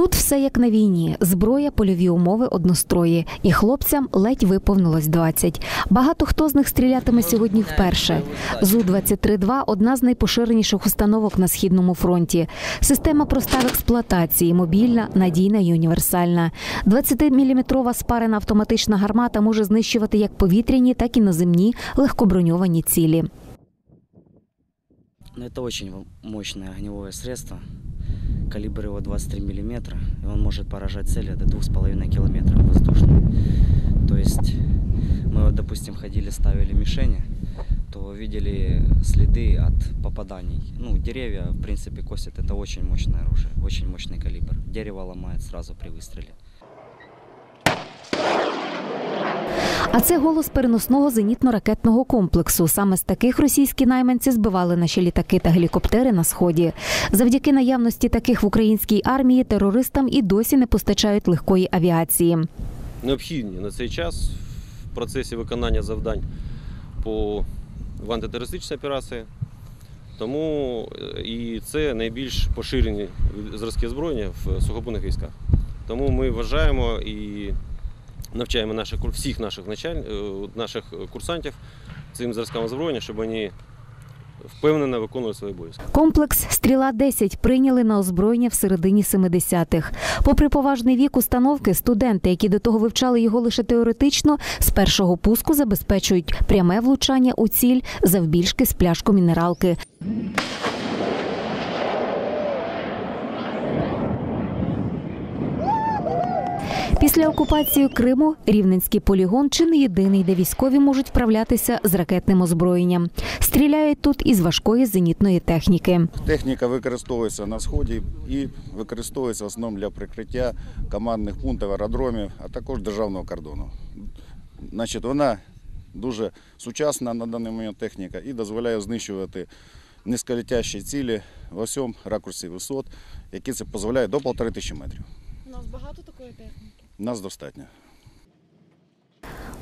Тут все як на війні: зброя, польові умови, однострої. І хлопцям ледь виповнилось 20. Багато хто з них стрілятиме сьогодні вперше. зу 23 2 одна з найпоширеніших установок на східному фронті. Система проста в експлуатації, мобільна, надійна і універсальна. 20-мм спарена автоматична гармата може знищувати як повітряні, так і наземні легкоброньовані цілі. Но это очень мощное огневое средство. Калибр его 23 миллиметра. И он может поражать цели до 2,5 километров воздушных. То есть мы, вот, допустим, ходили, ставили мишени, то видели следы от попаданий. Ну, деревья, в принципе, косят. Это очень мощное оружие, очень мощный калибр. Дерево ломает сразу при выстреле. А це голос переносного зенітно-ракетного комплексу. Саме з таких російські найманці збивали наші літаки та гелікоптери на сході. Завдяки наявності таких в українській армії терористам і досі не постачають легкої авіації. необхідні на цей час в процесі виконання завдань по в антитерористичній операції. Тому е, і це найбільш поширені зразки озброєння в сухопутних військах. Тому ми вважаємо і навчаємо наших, всіх наших, началь, е, наших курсантів цим зразкам озброєння, щоб вони впевнено виконували свої обов'язки. Комплекс Стріла 10 прийняли на озброєння в середині 70-х. Попри поважний вік установки, студенти, які до того вивчали його лише теоретично, з першого пуску забезпечують пряме влучання у ціль завбільшки з пляшку мінералки. Після окупації Криму Рівненський полігон чи не єдиний, де військові можуть вправлятися з ракетним озброєнням. Стріляють тут із важкої зенітної техніки. Техніка використовується на сході і використовується в основному для прикриття командних пунктів, аеродромів, а також державного кордону. Значить, вона дуже сучасна на даний момент техніка і дозволяє знищувати низьколетящі цілі в усьому ракурсі висот, які це дозволяє до 1,5 тисячі метрів. У нас багато такої техніки. Нас достатньо.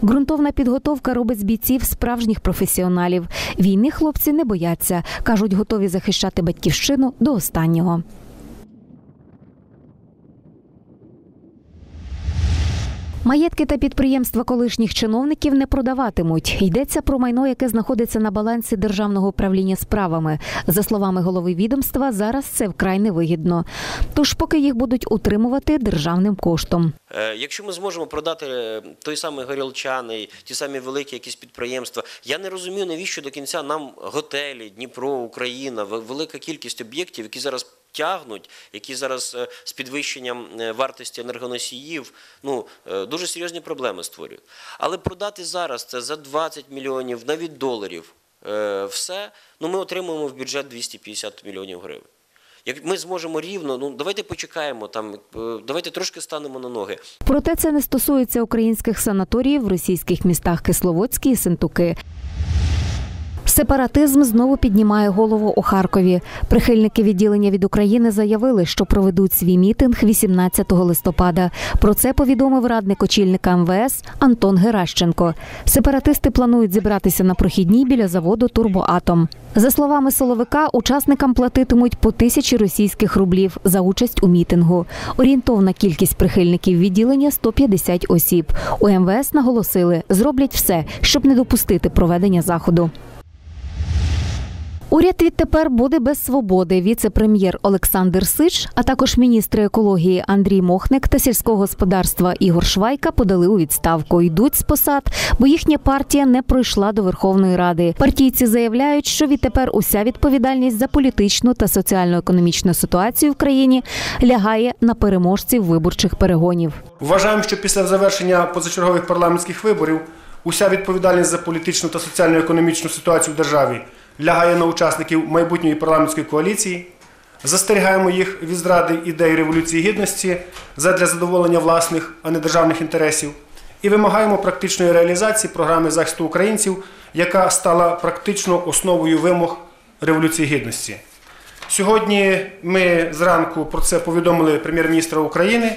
Ґрунтовна підготовка робить з бійців справжніх професіоналів. Війни хлопці не бояться. кажуть, готові захищати батьківщину до останнього. Маєтки та підприємства колишніх чиновників не продаватимуть. Йдеться про майно, яке знаходиться на балансі державного управління справами. За словами голови відомства, зараз це вкрай невигідно. Тож, поки їх будуть утримувати державним коштом. Е, Якщо ми зможемо продати е, той самий горілчаний, ті самі великі якісь підприємства, я не розумію, навіщо до кінця нам готелі, Дніпро, Україна, велика кількість об'єктів, які зараз тягнуть, які зараз е, з підвищенням е, вартості енергоносіїв, ну е, дуже серйозні проблеми створюють. Але продати зараз це за 20 мільйонів, навіть доларів, все, ну ми отримуємо в бюджет 250 мільйонів гривень. Як ми зможемо рівно, ну давайте почекаємо там, давайте трошки станемо на ноги. Проте це не стосується українських санаторіїв в російських містах Кисловодські і Сентуки. Сепаратизм знову піднімає голову у Харкові. Прихильники відділення від України заявили, що проведуть свій мітинг 18 листопада. Про це повідомив радник очільника МВС Антон Геращенко. Сепаратисти планують зібратися на прохідній біля заводу Турбоатом. За словами Соловика, учасникам платитимуть по тисячі російських рублів за участь у мітингу. Орієнтовна кількість прихильників відділення 150 осіб. У МВС наголосили, зроблять все, щоб не допустити проведення заходу. Уряд відтепер буде без свободи. Віце-прем'єр Олександр Сич, а також міністри екології Андрій Мохник та сільського господарства Ігор Швайка подали у відставку. Йдуть з посад, бо їхня партія не пройшла до Верховної Ради. Партійці заявляють, що відтепер уся відповідальність за політичну та соціально-економічну ситуацію в країні лягає на переможців виборчих перегонів. Вважаємо, що після завершення позачергових парламентських виборів уся відповідальність за політичну та соціально-економічну ситуацію в державі лягає на учасників майбутньої парламентської коаліції. Застерігаємо їх від зради ідей революції гідності задля задоволення власних, а не державних інтересів. І вимагаємо практичної реалізації програми захисту українців, яка стала практично основою вимог революції гідності. Сьогодні ми зранку про це повідомили прем'єр-міністра України,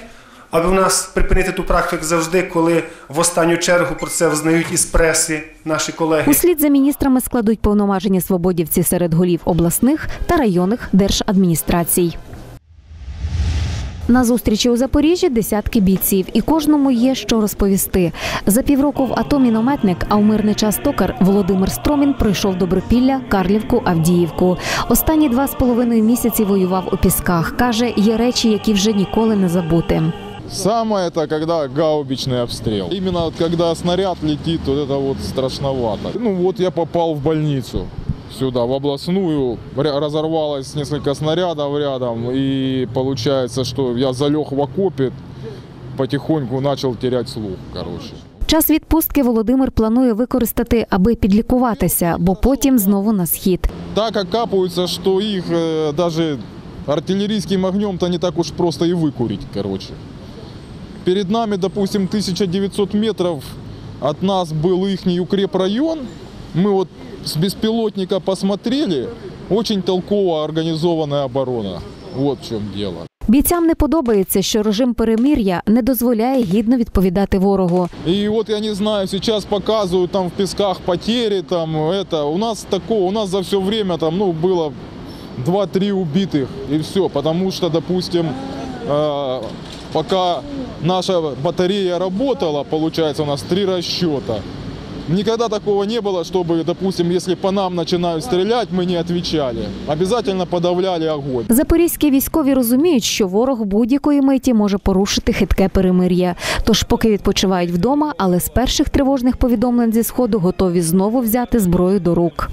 аби в нас припинити ту практику завжди, коли в останню чергу про це взнають із преси наші колеги. Услід за міністрами складуть повноваження свободівці серед голів обласних та районних держадміністрацій. На зустрічі у Запоріжжі десятки бійців, і кожному є що розповісти. За півроку в АТО мінометник, а у мирний час токар Володимир Стромін пройшов Добропілля, Карлівку, Авдіївку. Останні два з половиною місяці воював у пісках. каже, є речі, які вже ніколи не забути. Самое это когда гаубичный обстрел. Именно вот когда снаряд летит, вот это вот страшновато. Ну вот я попал в больницу сюда, в областную. Ря- Разорвалось несколько снарядов рядом. И получается, что я залег в окопе, потихоньку начал терять слух, короче. Час відпустки Володимир планує використати, аби підлікуватися, бо потім знову на схід. Так окапываются, что их э, даже артиллерийским огнем-то не так уж просто и выкурить, короче. Перед нами, допустим, 1900 метров от нас был их укрепрайон. Мы вот с беспилотника посмотрели. Очень толково организованная оборона. Вот в чем дело. Бійцям не подобається, що режим перемир'я не дозволяє гідно відповідати ворогу. И вот я не знаю, сейчас показывают там в песках потери, там это. У нас такого, у нас за все время там, ну, было 2-3 убитых и все. Потому что, допустим, э, пока наша батарея работала, получается, у нас три расчета. Никогда такого не было, чтобы, допустим, если по нам начинают стрелять, мы не отвечали. Обязательно подавляли огонь. Запорізькі військові розуміють, що ворог будь-якої миті може порушити хитке перемир'я. Тож, поки відпочивають вдома, але з перших тривожних повідомлень зі сходу готові знову взяти зброю до рук.